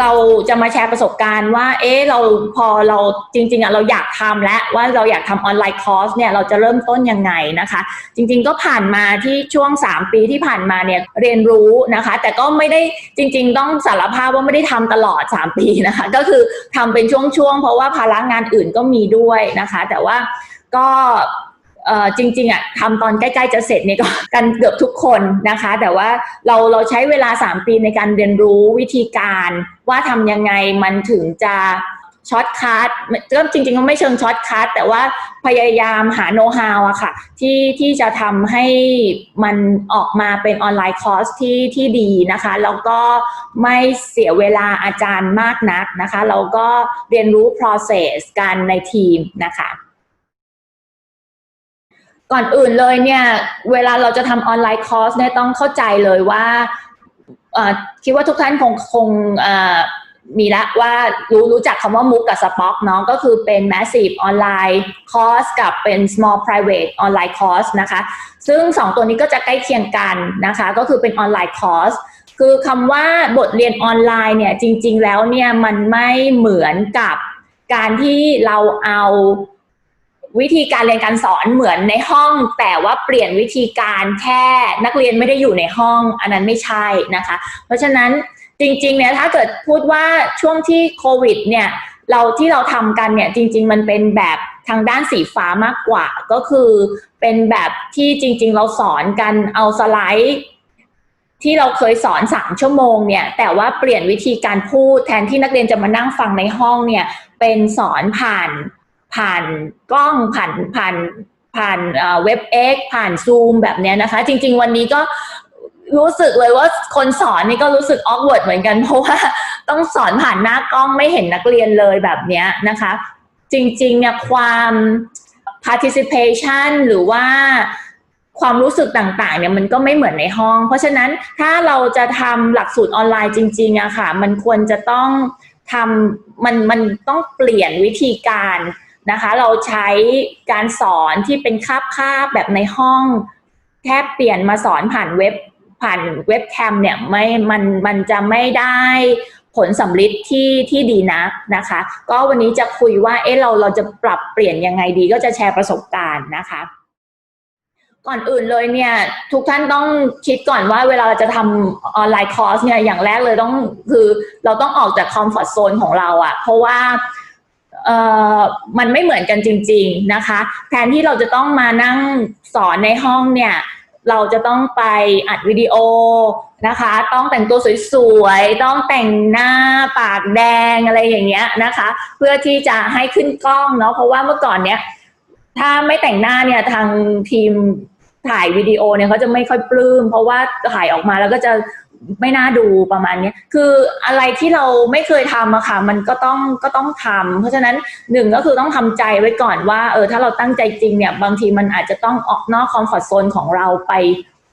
เราจะมาแชร์ประสบการณ์ว่า เอ๊ะเราพอเราจริง ๆอะเราอยากทำแล้วว่าเราอยากทำออนไลน์คอร์สเนี่ยเราจะเริ่มต้นยังไงนะคะ จริง ๆ ก็ผ่านมาที่ช่วง 3 ปีที่ผ่านมาเนี่ยเรียนรู้นะคะ แต่ก็ไม่ได้จริง ๆ ต้องสารภาพว่าไม่ได้ทำตลอด 3 ปีนะคะ ก็คือทำเป็นช่วงๆเพราะว่าภาระงานอื่นก็มีด้วยนะคะ แต่ว่าก็ จริงๆอะทำตอนใกล้ๆจะเสร็จเนี่ยก็กันเกือบทุกคนนะคะ แต่ว่าเราเราใช้เวลา 3 ปีในการเรียนรู้วิธีการว่าทำยังไงมันถึงจะช็อตคัทก็จริงๆก็ไม่เชิงช็อตคัทแต่ว่าพยายามหาโน้ตฮาวอะค่ะ ที่ที่จะทำให้มันออกมาเป็นออนไลน์คอร์สที่ที่ดีนะคะ แล้วก็ไม่เสียเวลาอาจารย์มากนักนะคะแล้วก็เรียนรู้ process กันในทีมนะคะ ก่อนอื่นเลยเนี่ยเวลาเราจะทำออนไลน์คอร์สเนี่ยต้องเข้าใจเลยว่าคิดว่าทุกท่านคงคงมีละว่ารู้รู้จักคำว่ามุกกับสป็อกเนาะก็คือเป็น massive ออนไลน์คอร์สกับเป็น small private ออนไลน์คอร์สนะคะ ซึ่งสองตัวนี้ก็จะใกล้เคียงกันนะคะ ก็คือเป็นออนไลน์คอร์สคือคำว่าบทเรียนออนไลน์เนี่ยจริง ๆ แล้วเนี่ยมันไม่เหมือนกับการที่เราเอา วิธีการเรียนการสอนเหมือนในห้อง แต่ว่าเปลี่ยนวิธีการแค่นักเรียนไม่ได้อยู่ในห้อง อันนั้นไม่ใช่นะคะ เพราะฉะนั้นจริงๆเนี่ยถ้าเกิดพูดว่าช่วงที่โควิดเนี่ยเราที่เราทำกันเนี่ยจริง ๆ มันเป็นแบบทางด้านสีฟ้ามากกว่า ก็คือเป็นแบบที่จริง ๆ เราสอนกันเอาสไลด์ที่เราเคยสอนสามชั่วโมงเนี่ยแต่ว่าเปลี่ยนวิธีการพูดแทนที่นักเรียนจะมานั่งฟังในห้องเนี่ยเป็นสอนผ่าน ผ่านกล้องผ่านผ่านผ่านเว็บเอ็กผ่านซูมแบบเนี้ยนะคะ จริง ๆ วันนี้ก็รู้สึกเลยว่าคนสอนนี่ก็รู้สึกออกเวิร์ดเหมือนกันเพราะว่าต้องสอนผ่านหน้ากล้องไม่เห็นนักเรียนเลยแบบเนี้ยนะคะ จริงๆเนี่ยความ participation หรือว่าความรู้สึกต่างๆเนี่ยมันก็ไม่เหมือนในห้อง เพราะฉะนั้นถ้าเราจะทำหลักสูตรออนไลน์จริงๆอะค่ะ มันควรจะต้องทำมันมันต้องเปลี่ยนวิธีการ นะคะ เราใช้การสอนที่เป็นคาบคาบแบบในห้องแค่เปลี่ยนมาสอนผ่านเว็บผ่านเว็บแคมเนี่ยไม่มันมันจะไม่ได้ผลสำลิดที่ที่ดีนะนะคะ ก็วันนี้จะคุยว่าเอ๊ะเราเราจะปรับเปลี่ยนยังไงดีก็จะแชร์ประสบการณ์นะคะ ก่อนอื่นเลยเนี่ยทุกท่านต้องคิดก่อนว่าเวลาเราจะทำออนไลน์คอร์สเนี่ยอย่างแรกเลยต้องคือเราต้องออกจากคอมฟอร์ทโซนของเราอะเพราะว่า มันไม่เหมือนกันจริง ๆนะคะ แทนที่เราจะต้องมานั่งสอนในห้องเนี่ยเราจะต้องไปอัดวิดีโอนะคะ ต้องแต่งตัวสวยๆ ต้องแต่งหน้าปากแดงอะไรอย่างเงี้ยนะคะ เพื่อที่จะให้ขึ้นกล้องเนาะเพราะว่าเมื่อก่อนเนี้ยถ้าไม่แต่งหน้าเนี่ยทางทีมถ่ายวิดีโอเนี่ยเขาจะไม่ค่อยปลื้มเพราะว่าถ่ายออกมาแล้วก็จะ ไม่น่าดูประมาณนี้คืออะไรที่เราไม่เคยทำอะค่ะ มันก็ต้องก็ต้องทำเพราะฉะนั้นหนึ่งก็คือต้องทำใจไว้ก่อนว่าเออถ้าเราตั้งใจจริงเนี่ย บางทีมันอาจจะต้องออกนอกคอมฟอร์ทโซนของเราไป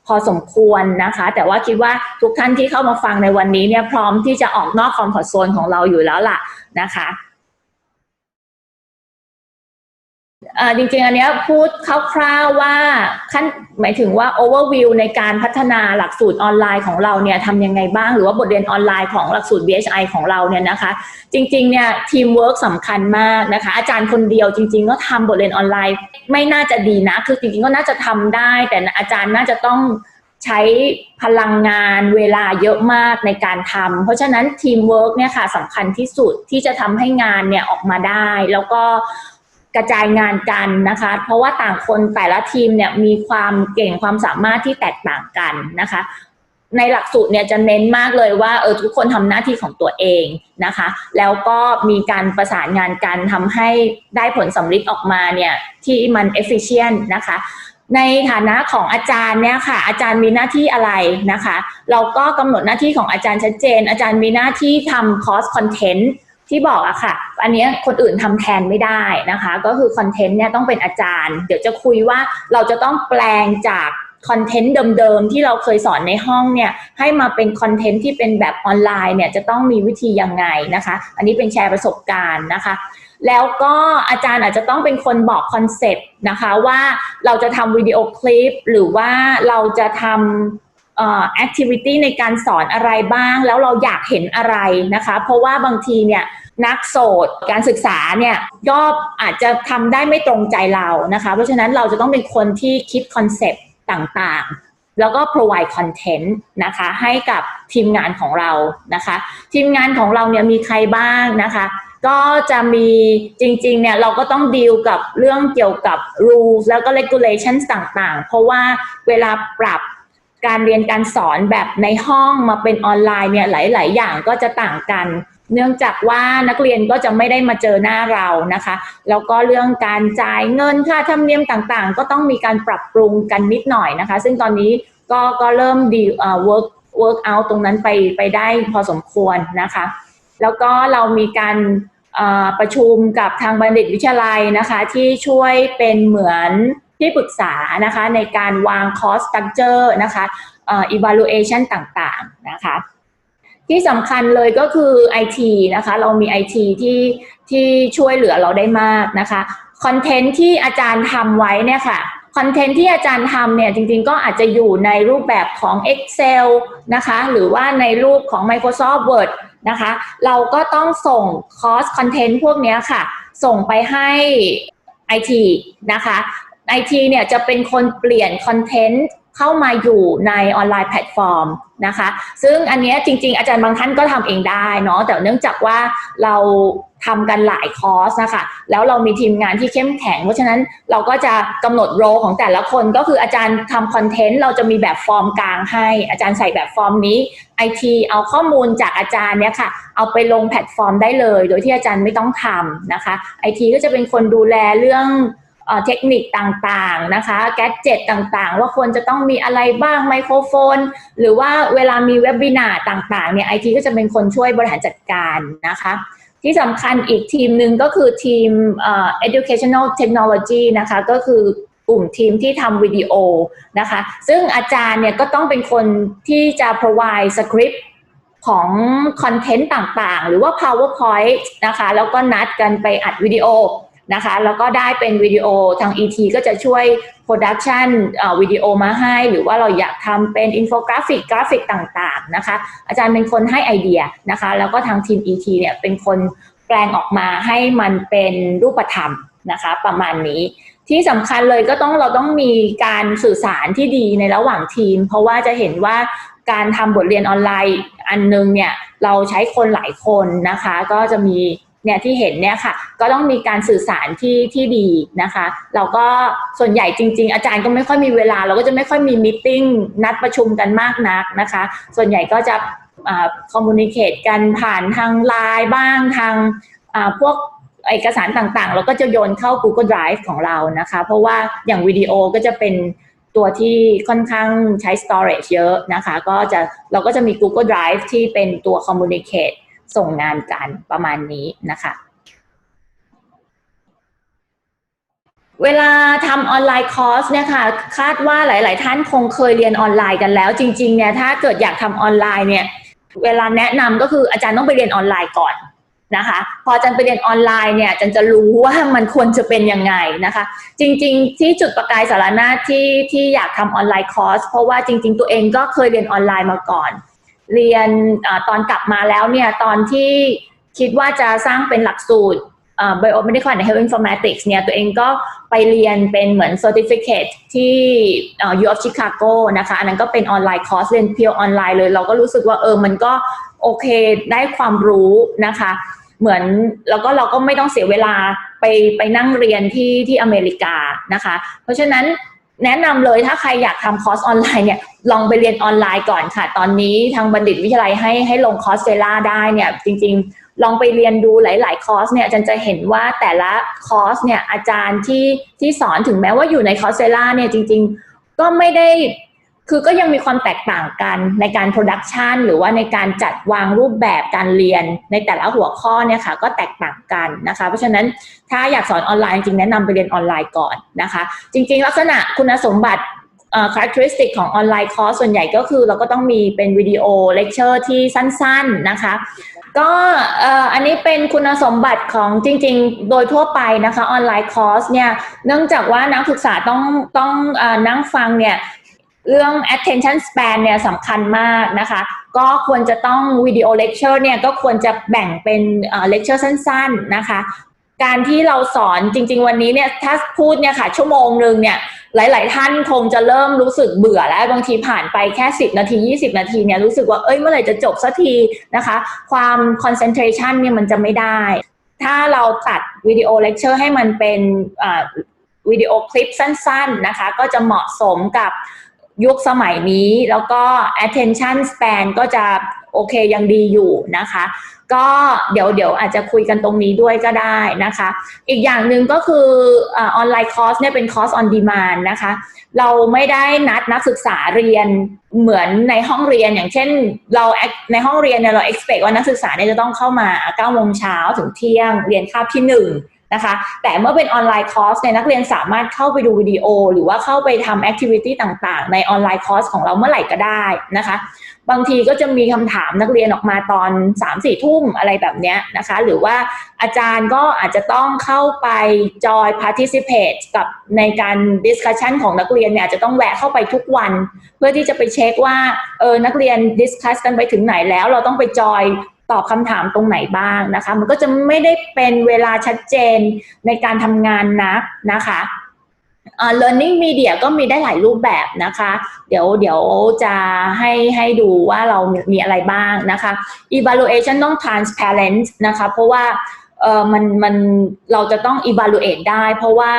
พอสมควรนะคะ แต่ว่าคิดว่าทุกท่านที่เข้ามาฟังในวันนี้เนี่ยพร้อมที่จะออกนอกคอมฟอร์ทโซนของเราอยู่แล้วล่ะนะคะ จริงๆ อันนี้พูดคร่าวๆว่าขั้นหมายถึงว่า overview ในการพัฒนาหลักสูตรออนไลน์ของเราเนี่ยทำยังไงบ้าง หรือว่าบทเรียนออนไลน์ของหลักสูตร BHI ของเราเนี่ยนะคะ จริงๆ เนี่ยทีมเวิร์กสำคัญมากนะคะ อาจารย์คนเดียวจริง ๆ ก็ทำบทเรียนออนไลน์ ไม่น่าจะดีนะ คือจริงๆ ก็น่าจะทำได้ แต่อาจารย์น่าจะต้องใช้พลังงานเวลาเยอะมากในการทำ เพราะฉะนั้นทีมเวิร์กเนี่ยค่ะสำคัญที่สุดที่จะทำให้งานเนี่ยออกมาได้ แล้วก็ กระจายงานกันนะคะ เพราะว่าต่างคนแต่ละทีมเนี่ยมีความเก่งความสามารถที่แตกต่างกันนะคะ ในหลักสูตรเนี่ยจะเน้นมากเลยว่าเออทุกคนทำหน้าที่ของตัวเองนะคะ แล้วก็มีการประสานงานกันทำให้ได้ผลสำลิดออกมาเนี่ยที่มัน efficient นะคะในฐานะของอาจารย์เนี่ยค่ะ อาจารย์มีหน้าที่อะไรนะคะ เราก็กำหนดหน้าที่ของอาจารย์ชัดเจน อาจารย์มีหน้าที่ทำคอร์สคอนเทนต์ ที่บอกอะค่ะ อันนี้คนอื่นทำแทนไม่ได้นะคะ ก็คือคอนเทนต์เนี่ยต้องเป็นอาจารย์ เดี๋ยวจะคุยว่าเราจะต้องแปลงจากคอนเทนต์เดิมๆที่เราเคยสอนในห้องเนี่ยให้มาเป็นคอนเทนต์ที่เป็นแบบออนไลน์เนี่ยจะต้องมีวิธียังไงนะคะ อันนี้เป็นแชร์ประสบการณ์นะคะ แล้วก็อาจารย์อาจจะต้องเป็นคนบอกคอนเซปต์นะคะว่าเราจะทำวิดีโอคลิป หรือว่าเราจะทำแอคทิวิตี้ในการสอนอะไรบ้าง แล้วเราอยากเห็นอะไรนะคะ เพราะว่าบางทีเนี่ย นักโสดการศึกษาเนี่ยก็อาจจะทำได้ไม่ตรงใจเรานะคะ เพราะฉะนั้นเราจะต้องเป็นคนที่คิดคอนเซปต์ต่างๆ แล้วก็ provide content นะคะให้กับทีมงานของเรานะคะ ทีมงานของเราเนี่ยมีใครบ้างนะคะ ก็จะมีจริงๆเนี่ยเราก็ต้องดีลกับเรื่องเกี่ยวกับ rules แล้วก็ regulations ต่างๆ เพราะว่าเวลาปรับการเรียนการสอนแบบในห้องมาเป็นออนไลน์เนี่ยหลาย ๆ อย่างก็จะต่างกัน เนื่องจากว่านักเรียนก็จะไม่ได้มาเจอหน้าเรานะคะ แล้วก็เรื่องการจ่ายเงินค่าธรรมเนียมต่างๆ ก็ต้องมีการปรับปรุงกันนิดหน่อยนะคะ ซึ่งตอนนี้ก็ก็เริ่มดีเอ่อ work work out ตรงนั้นไปไปได้พอสมควรนะคะ แล้วก็เรามีการประชุมกับทางบัณฑิตวิทยาลัยนะคะ ที่ช่วยเป็นเหมือนที่ปรึกษานะคะในการวาง cost structure นะคะ evaluation ต่างๆนะคะ ที่สำคัญเลยก็คือ IT นะคะ เรามี IT ที่ที่ช่วยเหลือเราได้มากนะคะคอนเทนต์ที่อาจารย์ทำไว้เนี่ยค่ะคอนเทนต์ที่อาจารย์ทำเนี่ยจริงๆ ก็อาจจะอยู่ในรูปแบบของ Excel นะคะ หรือว่าในรูปของ Microsoft Word นะคะ เราก็ต้องส่งคอร์สคอนเทนต์พวกนี้ค่ะ ส่งไปให้ IT นะคะ IT เนี่ยจะเป็นคนเปลี่ยนคอนเทนต์ เข้ามาอยู่ในออนไลน์แพลตฟอร์มนะคะ ซึ่งอันนี้จริง ๆ อาจารย์บางท่านก็ทำเองได้เนาะแต่เนื่องจากว่าเราทำกันหลายคอร์สนะคะ แล้วเรามีทีมงานที่เข้มแข็ง เพราะฉะนั้นเราก็จะกำหนดโรของแต่ละคนก็คืออาจารย์ทำคอนเทนต์เราจะมีแบบฟอร์มกลางให้ อาจารย์ใส่แบบฟอร์มนี้ไอทีเอาข้อมูลจากอาจารย์เนี่ยค่ะ เอาไปลงแพลตฟอร์มได้เลย โดยที่อาจารย์ไม่ต้องทำนะคะไอทีก็จะเป็นคนดูแลเรื่อง เทคนิคต่างๆนะคะแกจเจ็ตต่างๆ ว่าควรจะต้องมีอะไรบ้างไมโครโฟน หรือว่าเวลามีเว็บบินาร์ต่างๆเนี่ยไอทีก็จะเป็นคนช่วยบริหารจัดการนะคะที่สำคัญอีกทีมหนึ่งก็คือทีม educational technology นะคะก็คือกลุ่มทีมที่ทำวิดีโอนะคะ ซึ่งอาจารย์เนี่ยก็ต้องเป็นคนที่จะ provide script ของคอนเทนต์ต่างๆ หรือว่า powerpoint นะคะ แล้วก็นัดกันไปอัดวิดีโอ นะคะ แล้วก็ได้เป็นวิดีโอทาง ET ก็จะช่วยโปรดักชันวิดีโอมาให้ หรือว่าเราอยากทำเป็นอินโฟกราฟิกกราฟิกต่างๆนะคะ อาจารย์เป็นคนให้ไอเดียนะคะ แล้วก็ทางทีม ET เนี่ยเป็นคนแปลงออกมาให้มันเป็นรูปธรรมนะคะประมาณนี้ที่สำคัญเลยก็ต้องเราต้องมีการสื่อสารที่ดีในระหว่างทีม เพราะว่าจะเห็นว่าการทำบทเรียนออนไลน์อันนึงเนี่ยเราใช้คนหลายคนนะคะ ก็จะมี เนี่ยที่เห็นเนี่ยค่ะ ก็ต้องมีการสื่อสารที่ที่ดีนะคะ เราก็ส่วนใหญ่จริง ๆ อาจารย์ก็ไม่ค่อยมีเวลา เราก็จะไม่ค่อยมีมิ팅นัดประชุมกันมากนักนะคะ ส่วนใหญ่ก็จะคอมมูนิเคตกันผ่านทางไลน์บ้างทางพวกเอกสารต่างๆ เราก็จะโยนเข้า Google Drive ของเรานะคะ เพราะว่าอย่างวิดีโอก็จะเป็นตัวที่ค่อนข้างใช้ storage เยอะนะคะ ก็จะเราก็จะมี Google Drive ที่เป็นตัว communicate ส่งงานกันประมาณนี้นะคะเวลาทำออนไลน์คอร์สเนี่ยค่ะคาดว่าหลาย ๆ ท่านคงเคยเรียนออนไลน์กันแล้ว จริง ๆ เนี่ยถ้าเกิดอยากทำออนไลน์เนี่ยเวลาแนะนำก็คืออาจารย์ต้องไปเรียนออนไลน์ก่อนนะคะ พออาจารย์ไปเรียนออนไลน์เนี่ยอาจารย์จะรู้ว่ามันควรจะเป็นยังไงนะคะ จริง ๆ ที่จุดประกายสารนาที่ที่อยากทำออนไลน์คอร์สเพราะว่าจริง ๆ ตัวเองก็เคยเรียนออนไลน์มาก่อน เรียนอตอนกลับมาแล้วเนี่ยตอนที่คิดว่าจะสร้างเป็นหลักสูตร biomedical and health informatics เนี่ยตัวเองก็ไปเรียนเป็นเหมือน certificate ที่ U of Chicago นะคะ อันนั้นก็เป็นออนไลน์คอร์สเรียนเพียวออนไลน์เลย เราก็รู้สึกว่าเออมันก็โอเคได้ความรู้นะคะ เหมือนแล้วก็เราก็ไม่ต้องเสียเวลาไปไปนั่งเรียนที่ที่อเมริกานะคะ เพราะฉะนั้น แนะนำเลยถ้าใครอยากทำคอร์สออนไลน์เนี่ยลองไปเรียนออนไลน์ก่อนค่ะ ตอนนี้ทางบัณฑิตวิทยาลัยให้ให้ลงคอร์สเซล่าได้เนี่ยจริงๆ ลองไปเรียนดูหลาย ๆ คอร์สเนี่ยอาจารย์จะเห็นว่าแต่ละคอร์สเนี่ยอาจารย์ที่ที่สอนถึงแม้ว่าอยู่ในคอร์สเซล่าเนี่ยจริง ๆ ก็ไม่ได้ คือก็ยังมีความแตกต่างกันในการโปรดักชันหรือว่าในการจัดวางรูปแบบการเรียนในแต่ละหัวข้อเนี่ยค่ะก็แตกต่างกันนะคะ เพราะฉะนั้นถ้าอยากสอนออนไลน์จริงแนะนำไปเรียนออนไลน์ก่อนนะคะ จริง ๆ ลักษณะคุณสมบัติคุณลักษณะของออนไลน์คอร์สส่วนใหญ่ก็คือเราก็ต้องมีเป็นวิดีโอเลคเชอร์ที่สั้นๆนะคะก็อันนี้เป็นคุณสมบัติของจริงๆ โดยทั่วไปนะคะออนไลน์คอร์สเนี่ยเนื่องจากว่านักศึกษาต้องต้องอนั่งฟังเนี่ย เรื่อง attention span เนี่ยสำคัญมากนะคะ ก็ควรจะต้องวิดีโอเลคเชอร์เนี่ยก็ควรจะแบ่งเป็นเลคเชอร์สั้นๆนะคะ การที่เราสอนจริง ๆ วันนี้เนี่ยถ้าพูดเนี่ยค่ะชั่วโมงหนึ่งเนี่ยหลาย ๆ ท่านคงจะเริ่มรู้สึกเบื่อแล้วบางทีผ่านไปแค่ 10 นาที 20 นาทีเนี่ยรู้สึกว่าเอ้ยเมื่อไหร่จะจบสักทีนะคะ ความคอนเซนเทรชันเนี่ยมันจะไม่ได้ ถ้าเราตัดวิดีโอเลคเชอร์ให้มันเป็นวิดีโอคลิปสั้น ๆ นะคะ ก็จะเหมาะสมกับ ยุคสมัยนี้แล้วก็ attention span ก็จะโอเคยังดีอยู่นะคะ ก็เดี๋ยวเดี๋ยวอาจจะคุยกันตรงนี้ด้วยก็ได้นะคะ อีกอย่างหนึ่งก็คือออนไลน์คอร์สเนี่ยเป็นคอร์สออนดีมานนะคะ เราไม่ได้นัดนักศึกษาเรียนเหมือนในห้องเรียนอย่างเช่นเราในห้องเรียนเนี่ยเรา expect ว่านักศึกษาเนี่ยจะต้องเข้ามา9โมงเช้าถึงเที่ยงเรียนคาบที่ 1 นะคะ แต่เมื่อเป็นออนไลน์คอร์สเนี่ยนักเรียนสามารถเข้าไปดูวิดีโอ หรือว่าเข้าไปทำแอคทิวิตี้ต่างๆ ในออนไลน์คอร์สของเราเมื่อไหร่ก็ได้นะคะ บางทีก็จะมีคำถามนักเรียนออกมาตอน3ามสี่ทุ่มอะไรแบบนี้นะคะ หรือว่าอาจารย์ก็อาจจะต้องเข้าไปจอย participate กับในการ discussion ของนักเรียนเนี่ยอาจจะต้องแวะเข้าไปทุกวัน เพื่อที่จะไปเช็คว่าเออนักเรียน discuss กันไปถึงไหนแล้วเราต้องไปจอย ตอบคำถามตรงไหนบ้างนะคะ มันก็จะไม่ได้เป็นเวลาชัดเจนในการทำงานนักนะคะ learning media ก็มีได้หลายรูปแบบนะคะ เดี๋ยวเดี๋ยวจะให้ให้ดูว่าเรามีอะไรบ้างนะคะ evaluation ต้อง transparent นะคะ เพราะว่า เออมันมันเราจะต้อง evaluate ได้ เพราะว่า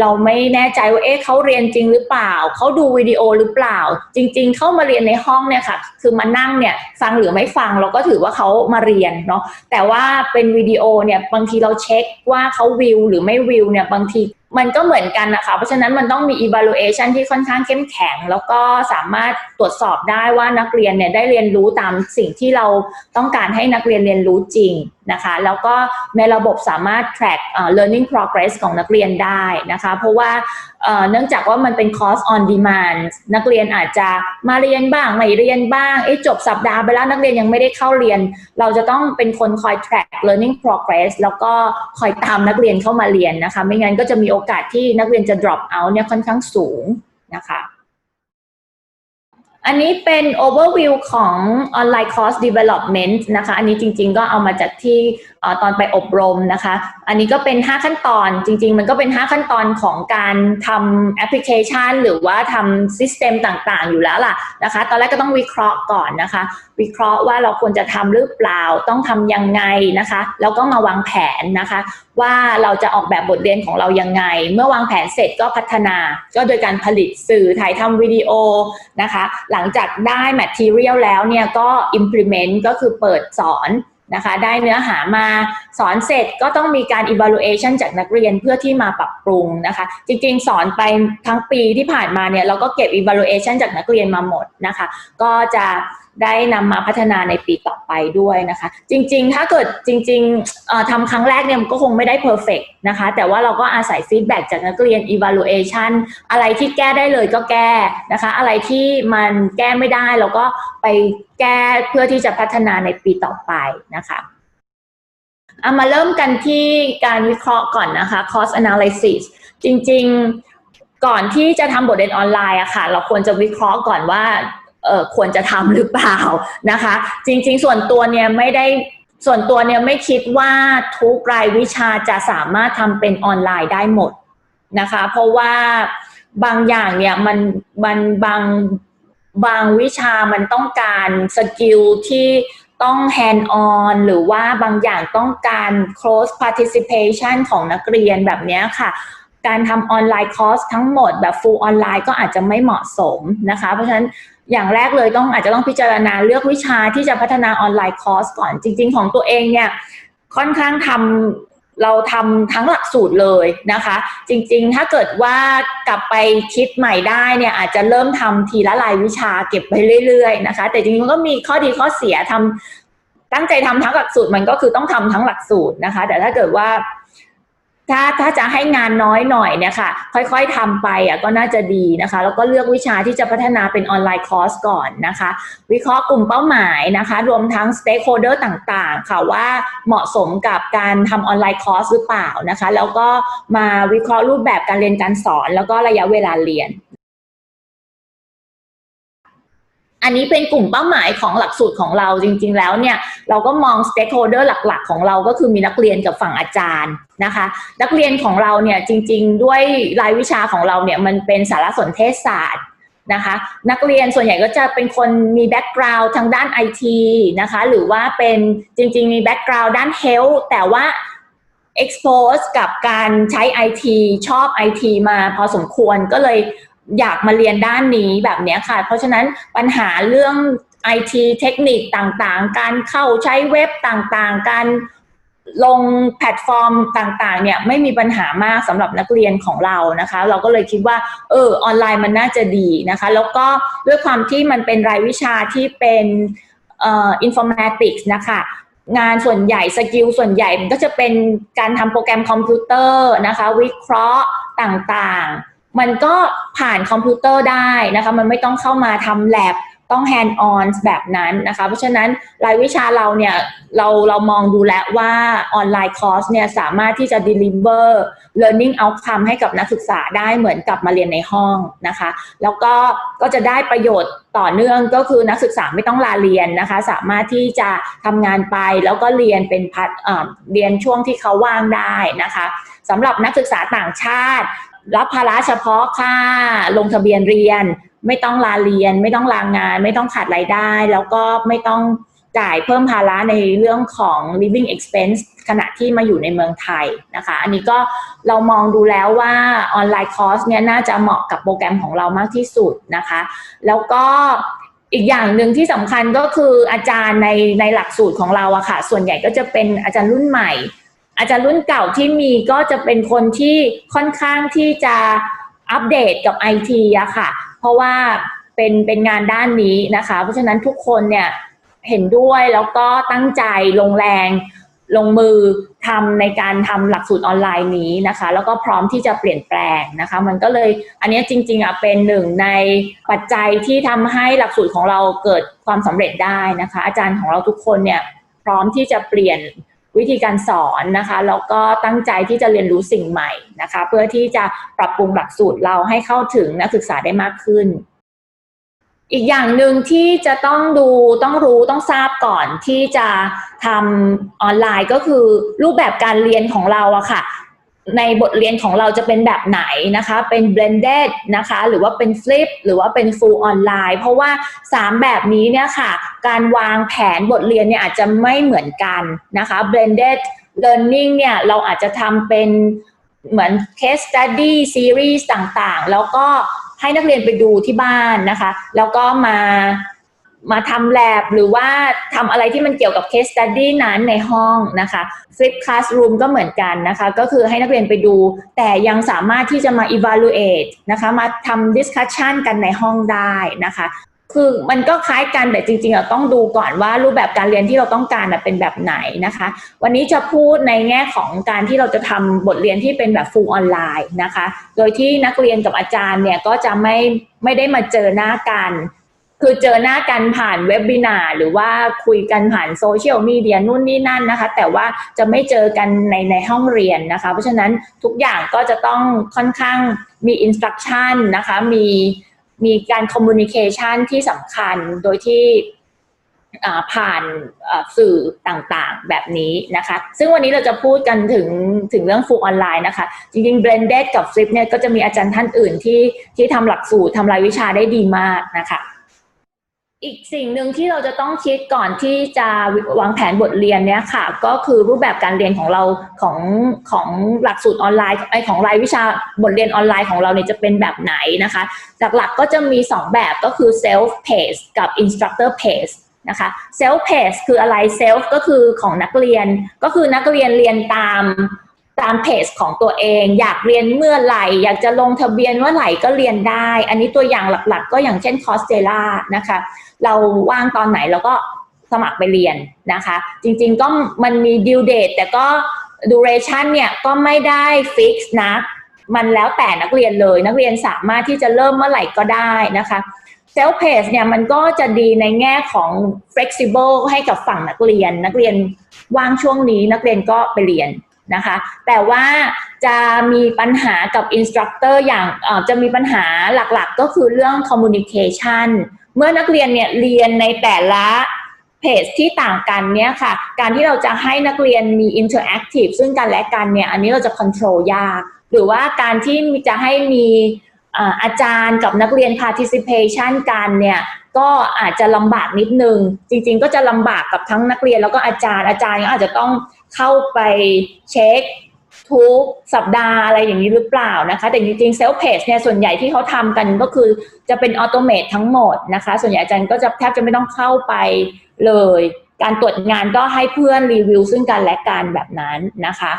เราไม่แน่ใจว่าเอ๊ะเขาเรียนจริงหรือเปล่า เขาดูวิดีโอหรือเปล่า จริง ๆ เข้ามาเรียนในห้องเนี่ยค่ะ คือมานั่งเนี่ยฟังหรือไม่ฟังเราก็ถือว่าเขามาเรียนเนาะแต่ว่าเป็นวิดีโอเนี่ยบางทีเราเช็คว่าเขาวิวหรือไม่วิวเนี่ยบางทีมันก็เหมือนกันนะคะ เพราะฉะนั้นมันต้องมี evaluation ที่ค่อนข้างเข้มแข็ง แล้วก็สามารถตรวจสอบได้ว่านักเรียนเนี่ยได้เรียนรู้ตามสิ่งที่เราต้องการให้นักเรียนเรียนรู้จริงนะคะ แล้วก็ในระบบสามารถ track uh, learning progress ของนักเรียนได้นะคะ เพราะว่า เนื่องจากว่ามันเป็นคอร์สออนดีมานนักเรียนอาจจะมาเรียนบ้างไม่เรียนบ้างเอ๊ะจบสัปดาห์ไปแล้วนักเรียนยังไม่ได้เข้าเรียน เราจะต้องเป็นคนคอย track learning progress แล้วก็คอยตามนักเรียนเข้ามาเรียนนะคะ ไม่งั้นก็จะมีโอกาสที่นักเรียนจะ drop out เนี่ยค่อนข้างสูงนะคะ อันนี้เป็น overview ของ online course development นะคะ อันนี้จริงๆก็เอามาจากที่ตอนไปอบรมนะคะ อันนี้ก็เป็น 5 ขั้นตอน จริงๆ มันก็เป็น 5 ขั้นตอนของการทำแอปพลิเคชัน หรือว่าทำซิสเต็มต่างๆ อยู่แล้วล่ะนะคะ ตอนแรกก็ต้องวิเคราะห์ก่อนนะคะ วิเคราะห์ว่าเราควรจะทำหรือเปล่า ต้องทำยังไงนะคะ แล้วก็มาวางแผนนะคะ ว่าเราจะออกแบบบทเรียนของเรายังไง เมื่อวางแผนเสร็จก็พัฒนา ก็โดยการผลิตสื่อถ่ายทำวิดีโอนะคะ หลังจากได้ material แล้วเนี่ยก็ implement ก็คือเปิดสอน นะคะ ได้เนื้อหามาสอนเสร็จก็ต้องมีการ evaluation จากนักเรียนเพื่อที่มาปรับปรุงนะคะ จริงๆ สอนไปทั้งปีที่ผ่านมาเนี่ยเราก็เก็บ evaluation จากนักเรียนมาหมดนะคะ ก็จะได้นำมาพัฒนาในปีต่อไปด้วยนะคะ จริงๆ ถ้าเกิดจริงๆทำครั้งแรกเนี่ยก็คงไม่ได้ perfect นะคะ แต่ว่าเราก็อาศัย feedback จากนักเรียน evaluation อะไรที่แก้ได้เลยก็แก้นะคะ อะไรที่มันแก้ไม่ได้เราก็ไป แก้เพื่อที่จะพัฒนาในปีต่อไปนะคะเอามาเริ่มกันที่การวิเคราะห์ก่อนนะคะ cost analysis จริงๆก่อนที่จะทำบทเรียนออนไลน์อะค่ะ เราควรจะวิเคราะห์ก่อนว่าเออควรจะทำหรือเปล่านะคะ จริง ๆ ส่วนตัวเนี่ยไม่ได้ส่วนตัวเนี่ยไม่คิดว่าทุกรายวิชาจะสามารถทำเป็นออนไลน์ได้หมดนะคะ เพราะว่าบางอย่างเนี่ยมันมันบาง บางวิชามันต้องการสกิลที่ต้อง hand on หรือว่าบางอย่างต้องการ close participation ของนักเรียนแบบนี้ค่ะ การทำออนไลน์คอร์สทั้งหมดแบบ full ออนไลน์ก็อาจจะไม่เหมาะสมนะคะ เพราะฉะนั้นอย่างแรกเลยต้องอาจจะต้องพิจารณาเลือกวิชาที่จะพัฒนาออนไลน์คอร์สก่อนจริง ๆ ของตัวเองเนี่ยค่อนข้างทำ เราทำทั้งหลักสูตรเลยนะคะ จริงๆ ถ้าเกิดว่ากลับไปคิดใหม่ได้เนี่ยอาจจะเริ่มทำทีละรายวิชาเก็บไปเรื่อยๆนะคะ แต่จริงๆก็มีข้อดีข้อเสียทำตั้งใจทำทั้งหลักสูตรมันก็คือต้องทำทั้งหลักสูตรนะคะ แต่ถ้าเกิดว่า ถ้าถ้าจะให้งานน้อยหน่อยเนี่ยค่ะ ค่อยๆทำไปอะก็น่าจะดีนะคะ แล้วก็เลือกวิชาที่จะพัฒนาเป็นออนไลน์คอร์สก่อนนะคะ วิเคราะห์กลุ่มเป้าหมายนะคะ รวมทั้งสเต็กโฮเดอร์ต่างๆ ค่ะว่าเหมาะสมกับการทำออนไลน์คอร์สหรือเปล่านะคะ แล้วก็มาวิเคราะห์รูปแบบการเรียนการสอน แล้วก็ระยะเวลาเรียน อันนี้เป็นกลุ่มเป้าหมายของหลักสูตรของเราจริง ๆ แล้วเนี่ยเราก็มอง stakeholder หลักๆ ของเราก็คือมีนักเรียนกับฝั่งอาจารย์นะคะ นักเรียนของเราเนี่ยจริง ๆ ด้วยรายวิชาของเราเนี่ยมันเป็นสารสนเทศศาสตร์นะคะนักเรียนส่วนใหญ่ก็จะเป็นคนมีแบ็กกราวด์ทางด้านไอทีนะคะหรือว่าเป็นจริง ๆ มีแบ็กกราวด์ด้านเฮลท์แต่ว่า expose กับการใช้ IT ชอบ IT มาพอสมควรก็เลย อยากมาเรียนด้านนี้แบบนี้ค่ะ เพราะฉะนั้นปัญหาเรื่อง IT เทคนิคต่างๆ การเข้าใช้เว็บต่างๆ การลงแพลตฟอร์มต่างๆ เนี่ยไม่มีปัญหามากสำหรับนักเรียนของเรานะคะ เราก็เลยคิดว่าเออออนไลน์มันน่าจะดีนะคะ แล้วก็ด้วยความที่มันเป็นรายวิชาที่เป็นเอ่อ informatics นะคะงานส่วนใหญ่สกิลส่วนใหญ่มันก็จะเป็นการทำโปรแกรมคอมพิวเตอร์นะคะ วิเคราะห์ต่างๆ มันก็ผ่านคอมพิวเตอร์ได้นะคะ มันไม่ต้องเข้ามาทำ lab ต้อง hand on แบบนั้นนะคะ เพราะฉะนั้นรายวิชาเราเนี่ยเราเรามองดูแล้วว่าออนไลน์คอร์สเนี่ยสามารถที่จะ deliver learning outcome ให้กับนักศึกษาได้เหมือนกับมาเรียนในห้องนะคะ แล้วก็ก็จะได้ประโยชน์ต่อเนื่องก็คือนักศึกษาไม่ต้องลาเรียนนะคะ สามารถที่จะทำงานไปแล้วก็เรียนเป็นพัดเรียนช่วงที่เขาว่างได้นะคะสำหรับนักศึกษาต่างชาติ รับภาระเฉพาะค่าลงทะเบียนเรียน ไม่ต้องลาเรียน ไม่ต้องลางงาน ไม่ต้องขาดรายได้ แล้วก็ไม่ต้องจ่ายเพิ่มภาระในเรื่องของ living expense ขณะที่มาอยู่ในเมืองไทยนะคะ อันนี้ก็เรามองดูแล้วว่าออนไลน์คอร์สเนี่ยน่าจะเหมาะกับโปรแกรมของเรามากที่สุดนะคะ แล้วก็อีกอย่างหนึ่งที่สำคัญก็คืออาจารย์ในในหลักสูตรของเราอะค่ะ ส่วนใหญ่ก็จะเป็นอาจารย์รุ่นใหม่ อาจารย์รุ่นเก่าที่มีก็จะเป็นคนที่ค่อนข้างที่จะอัปเดตกับไอทีอะค่ะ เพราะว่าเป็นเป็นงานด้านนี้นะคะ เพราะฉะนั้นทุกคนเนี่ยเห็นด้วยแล้วก็ตั้งใจลงแรงลงมือทำในการทำหลักสูตรออนไลน์นี้นะคะ แล้วก็พร้อมที่จะเปลี่ยนแปลงนะคะ มันก็เลยอันนี้จริงๆอะเป็นหนึ่งในปัจจัยที่ทำให้หลักสูตรของเราเกิดความสำเร็จได้นะคะ อาจารย์ของเราทุกคนเนี่ยพร้อมที่จะเปลี่ยน วิธีการสอนนะคะแล้วก็ตั้งใจที่จะเรียนรู้สิ่งใหม่นะคะ เพื่อที่จะปรับปรุงหลักสูตรเราให้เข้าถึงนักศึกษาได้มากขึ้น อีกอย่างหนึ่งที่จะต้องดูต้องรู้ต้องทราบก่อนที่จะทำออนไลน์ก็คือรูปแบบการเรียนของเราอะค่ะ ในบทเรียนของเราจะเป็นแบบไหนนะคะ เป็น blended นะคะ หรือว่าเป็น flip หรือว่าเป็น full online เพราะว่า 3 แบบนี้เนี่ยค่ะ การวางแผนบทเรียนเนี่ยอาจจะไม่เหมือนกันนะคะ blended learning เนี่ยเราอาจจะทำเป็นเหมือน case study series ต่างๆ แล้วก็ให้นักเรียนไปดูที่บ้านนะคะ แล้วก็มา มาทำ lab หรือว่าทำอะไรที่มันเกี่ยวกับ case study นั้นในห้องนะคะ flip classroom ก็เหมือนกันนะคะ ก็คือให้นักเรียนไปดู แต่ยังสามารถที่จะมา evaluate นะคะมาทำ discussion กันในห้องได้นะคะคือมันก็คล้ายกันแต่จริงๆเราต้องดูก่อนว่ารูปแบบการเรียนที่เราต้องการเป็นแบบไหนนะคะ วันนี้จะพูดในแง่ของการที่เราจะทำบทเรียนที่เป็นแบบ full online นะคะ โดยที่นักเรียนกับอาจารย์เนี่ยก็จะไม่ไม่ได้มาเจอหน้ากัน คือเจอหน้ากันผ่านเว็บบินาหรือว่าคุยกันผ่านโซเชียลมีเดียนู่นนี่นั่นนะคะ แต่ว่าจะไม่เจอกันในในห้องเรียนนะคะ เพราะฉะนั้นทุกอย่างก็จะต้องค่อนข้างมีอินสตรักชั่นนะคะมีมีการคอมมูนิเคชันที่สำคัญโดยที่ผ่านสื่อต่างๆแบบนี้นะคะ ซึ่งวันนี้เราจะพูดกันถึงถึงเรื่องฟูออนไลน์นะคะ จริงๆ blended กับ flip เนี่ยก็จะมีอาจารย์ท่านอื่นที่ที่ทำหลักสูตรทำรายวิชาได้ดีมากนะคะ อีกสิ่งหนึ่งที่เราจะต้องคิดก่อนที่จะวางแผนบทเรียนเนี่ยค่ะ ก็คือรูปแบบการเรียนของเราของของหลักสูตรออนไลน์ไอของรายวิชาบทเรียนออนไลน์ของเราเนี่ยจะเป็นแบบไหนนะคะ หลักๆก็จะมี 2 แบบก็คือ self pace กับ instructor pace นะคะ self pace คืออะไร self ก็คือของนักเรียนก็คือนักเรียนเรียนตาม ตามเพจของตัวเอง อยากเรียนเมื่อไหร่ อยากจะลงทะเบียนเมื่อไหร่ก็เรียนได้ อันนี้ตัวอย่างหลักๆ ก็อย่างเช่น c o s t e l a นะคะ เราว่างตอนไหนเราก็สมัครไปเรียนนะคะ จริงๆก็มันมี due date แต่ก็ duration เนี่ยก็ไม่ได้ fix นะมันแล้วแต่นักเรียนเลยนักเรียนสามารถที่จะเริ่มเมื่อไหร่ก็ได้นะคะ self pace เนี่ยมันก็จะดีในแง่ของ flexible ให้กับฝั่งนักเรียน นักเรียนว่างช่วงนี้นักเรียนก็ไปเรียน นะคะ แต่ว่าจะมีปัญหากับ instructor อร์อย่างจะมีปัญหาหลักๆ ก็คือเรื่อง communication เมื่อนักเรียนเนี่ยเรียนในแต่ละเพจที่ต่างกันเนี่ยค่ะ การที่เราจะให้นักเรียนมีอินเทอร์แอคทีฟซึ่งกันและกันเนี่ย อันนี้เราจะควบคุมยาก หรือว่าการที่จะให้มีอาอาจารย์กับนักเรียน participation กันเนี่ยก็อาจจะลำบากนิดนึง จริง ๆ ก็จะลำบากกับทั้งนักเรียนแล้วก็อาจารย์อาจารย์ก็อาจจะต้อง เข้าไปเช็คทุกสัปดาห์อะไรอย่างนี้หรือเปล่านะคะ แต่จริงๆเซล f เพจเนี่ยส่วนใหญ่ที่เขาทำกันก็คือจะเป็นออโตเมตทั้งหมดนะคะ ส่วนใหญ่อาจารย์ก็จะแทบจะไม่ต้องเข้าไปเลย การตรวจงานก็ให้เพื่อนรีวิวซึ่งกันและกันแบบนั้นนะคะ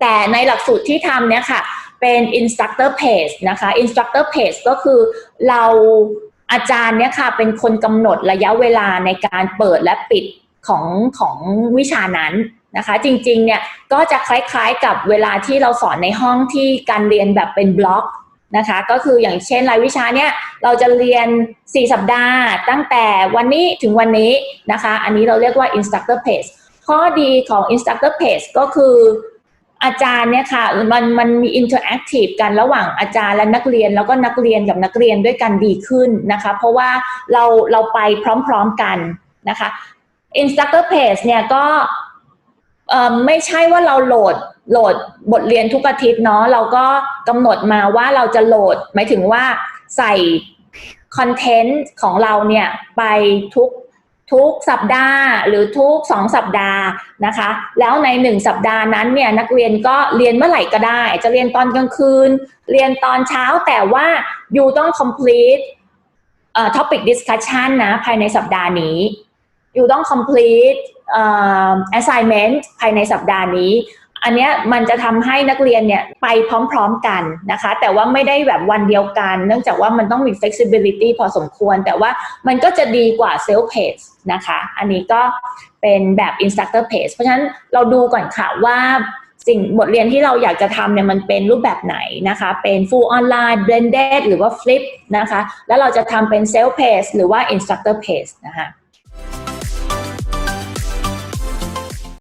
แต่ในหลักสูตรที่ทำเนี่ยค่ะเป็น instructor page นะคะ instructor page ก็คือเราอาจารย์เนี่ยค่ะเป็นคนกำหนดระยะเวลาในการเปิดและปิดของของวิชานั้น นะคะ จริงๆเนี่ยก็จะคล้ายๆกับเวลาที่เราสอนในห้องที่การเรียนแบบเป็นบล็อกนะคะ ก็คืออย่างเช่นรายวิชาเนี่ยเราจะเรียน 4 สัปดาห์ ตั้งแต่วันนี้ถึงวันนี้นะคะ อันนี้เราเรียกว่า instructor page ข้อดีของ instructor page ก็คืออาจารย์เนี่ยค่ะมันมันมี interactive กันระหว่างอาจารย์และนักเรียนแล้วก็นักเรียนกับนักเรียนด้วยกันดีขึ้นนะคะ เพราะว่าเราเราไปพร้อมๆกันนะคะ instructor page เนี่ยก็ ไม่ใช่ว่าเราโหลดโหลดบทเรียนทุกอาทิตย์เนาะเราก็กำหนดมาว่าเราจะโหลด หมายถึงว่าใส่คอนเทนต์ของเราเนี่ยไปทุกทุกสัปดาห์หรือทุกสองสัปดาห์นะคะ แล้วในหนึ่งสัปดาห์นั้นเนี่ยนักเรียนก็เรียนเมื่อไหร่ก็ได้ จะเรียนตอนกลางคืน เรียนตอนเช้าแต่ว่าอยู่ต้อง complete เอ่อ topic discussion นะภายในสัปดาห์นี้ อยู่ต้อง complete เอ่อ assignment ภายในสัปดาห์นี้ อันเนี้ยมันจะทำให้นักเรียนเนี่ยไปพร้อมๆกันนะคะ แต่ว่าไม่ได้แบบวันเดียวกัน เนื่องจากว่ามันต้องมี flexibility พอสมควร แต่ว่ามันก็จะดีกว่า self page นะคะ อันนี้ก็เป็นแบบ instructor page เพราะฉะนั้นเราดูก่อนค่ะว่าสิ่งบทเรียนที่เราอยากจะทำเนี่ยมันเป็นรูปแบบไหนนะคะ เป็น full online blended หรือว่า flip นะคะ แล้วเราจะทำเป็น self page หรือว่า instructor page นะคะ